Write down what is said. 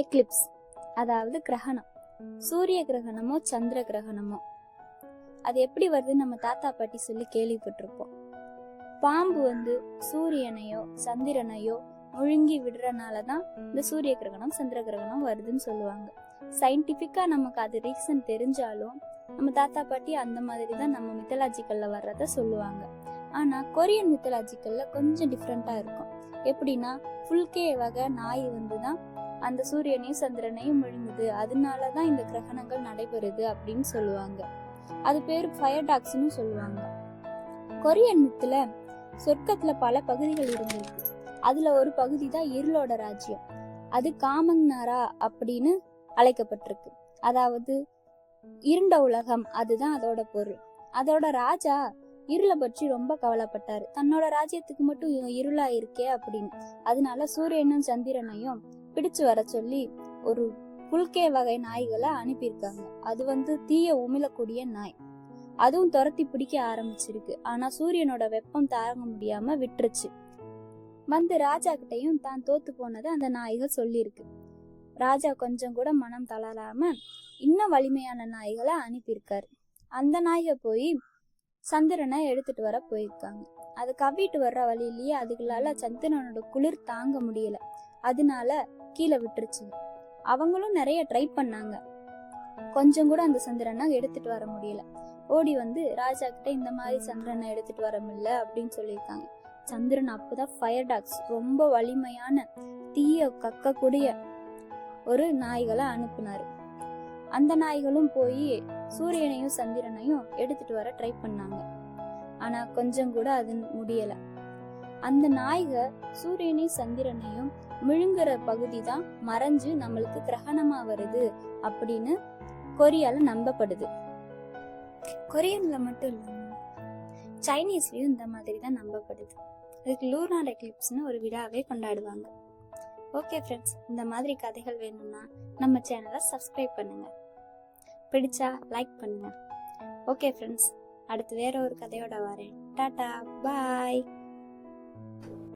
Eclipse அதாவது கிரகணம். சூரிய கிரகணமோ சந்திர கிரகணமோ. அது எப்படி வருதுன்னு நம்ம தாத்தா பாட்டி சொல்லி கேள்விப்பட்டிருப்போம். பாம்பு வந்து சூரியனையோ சந்திரனையோ முழுங்கி விடுறனால தான் இந்த சூரிய கிரகணம் சந்திர கிரகணம் வருதுன்னு சொல்லுவாங்க. சயின்டிஃபிக்காக நமக்கு அது ரீசன் தெரிஞ்சாலும் நம்ம தாத்தா பாட்டி அந்த மாதிரி தான் நம்ம மித்தலாஜிக்கலில் வர்றத சொல்லுவாங்க. ஆனால் கொரியன் மித்தலாஜிக்கலில் கொஞ்சம் டிஃப்ரெண்ட்டாக இருக்கும். எப்படின்னா ஃபுல்கே வகை நாய் வந்து தான் அந்த சூரியனையும் சந்திரனையும் முழுங்குது அதனால தான் இந்த கிரகணங்கள் நடைபெறுது அப்படின்னு சொல்லுவாங்க. அது பேர் ஃபயர் டாக்ஸ்னு சொல்லுவாங்க. கொரியன் மித்துல சொர்க்கத்துல பல பகுதிகள் இருந்திருக்கு. அதுல ஒரு பகுதி தான் இருளோட ராஜ்யம். அது காமங்னாரா அப்படின்னு அழைக்கப்பட்டிருக்கு. அதாவது இருண்ட உலகம் அதுதான் அதோட பொருள். அதோட ராஜா இருளை பற்றி ரொம்ப கவலைப்பட்டாரு. தன்னோட ராஜ்யத்துக்கு மட்டும் இருளா இருக்கே அப்படின்னு. அதனால சூரியனும் சந்திரனையும் பிடிச்சு வர சொல்லி ஒரு புல்கே வகை நாய்களை அனுப்பியிருக்காங்க. அது வந்து தீய உமிழக்கூடிய நாய். அதுவும் துரத்தி பிடிக்க ஆரம்பிச்சிருக்கு. ஆனா சூரியனோட வெப்பம் தாங்க முடியாம விட்டுருச்சு. வந்து ராஜா கிட்டையும் தான் தோத்து போனதை அந்த நாய்கள் சொல்லியிருக்கு. ராஜா கொஞ்சம் கூட மனம் தளராம இன்னும் வலிமையான நாய்களை அனுப்பியிருக்காரு. அந்த நாய்க போய் சந்திரனை எடுத்துட்டு வர போயிருக்காங்க. அதை கவ்விட்டு வர்ற வழியிலேயே அதுகளால சந்திரனோட குளிர் தாங்க முடியல. அதனால கீழே விட்டுருச்சு. அவங்களும் நிறைய ட்ரை பண்ணாங்க. கொஞ்சம் கூட அந்த சந்திரனை எடுத்துட்டு வர முடியல. ஓடி வந்து ராஜா கிட்ட இந்த மாதிரி சந்திரனை எடுத்துட்டு வர முடியல அப்படின்னு சொல்லியிருக்காங்க. சந்திரன் அப்போதான் ஃபயர் டாக்ஸ் ரொம்ப வலிமையான தீய கக்கக்கூடிய ஒரு நாய்களை அனுப்புனாரு. அந்த நாய்களும் போய் சூரியனையும் சந்திரனையும் எடுத்துட்டு வர ட்ரை பண்ணாங்க. ஆனா கொஞ்சம் கூட அது முடியல. அந்த நாய்க சூரியனையும் சந்திரனையும் விழுங்குற பகுதி தான் மறைஞ்சு நம்மளுக்கு கிரகணமா வருது அப்படின்னு கொரியால நம்பப்படுது. கொரியன்ல மட்டும் இல்ல சைனீஸ்லயும் இந்த மாதிரி தான் நம்பப்படுது. அதுக்கு லூனார் எக்லிப்ஸ்னு ஒரு விழாவே கொண்டாடுவாங்க. ஓகே ஃப்ரெண்ட்ஸ் இந்த மாதிரி கதைகள் வேணும்னா நம்ம சேனலை சப்ஸ்கிரைப் பண்ணுங்க. பிடிச்சா லைக் பண்ணுங்க. ஓகே ஃப்ரெண்ட்ஸ் அடுத்து வேற ஒரு கதையோட வரேன். டாடா பாய்